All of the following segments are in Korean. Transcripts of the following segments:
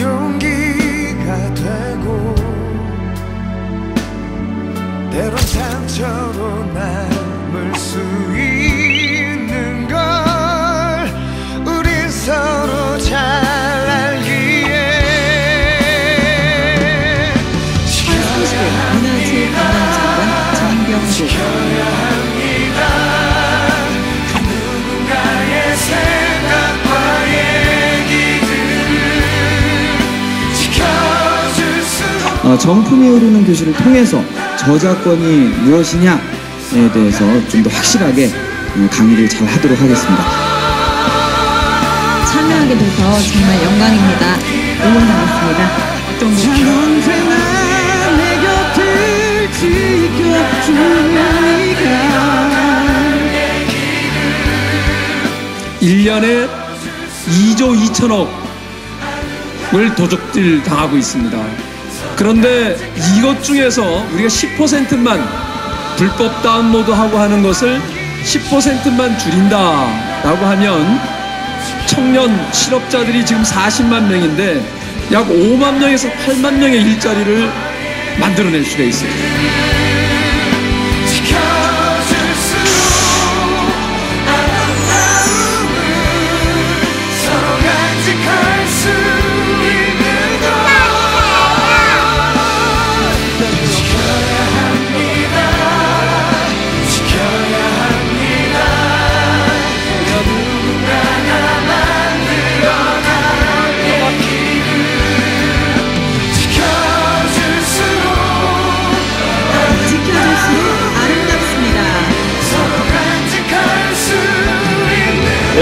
용기가 되고 때론 상처로 남을 수 있는 어, 정품이 흐르는 교실을 통해서 저작권이 무엇이냐에 대해서 좀 더 확실하게 어, 강의를 잘 하도록 하겠습니다. 참여하게 돼서 정말 영광입니다. 응원하겠습니다. 언제나 내 곁을 지켜주니까 1년에 2조 2천억을 도적질 당하고 있습니다. 그런데 이것 중에서 우리가 10%만 불법 다운로드하고 하는 것을 10%만 줄인다라고 하면 청년 실업자들이 지금 40만 명인데 약 5만 명에서 8만 명의 일자리를 만들어낼 수가 있습니다.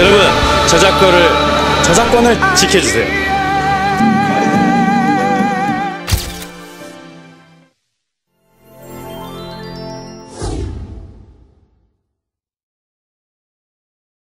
여러분 저작권을 저작권을 지켜주세요.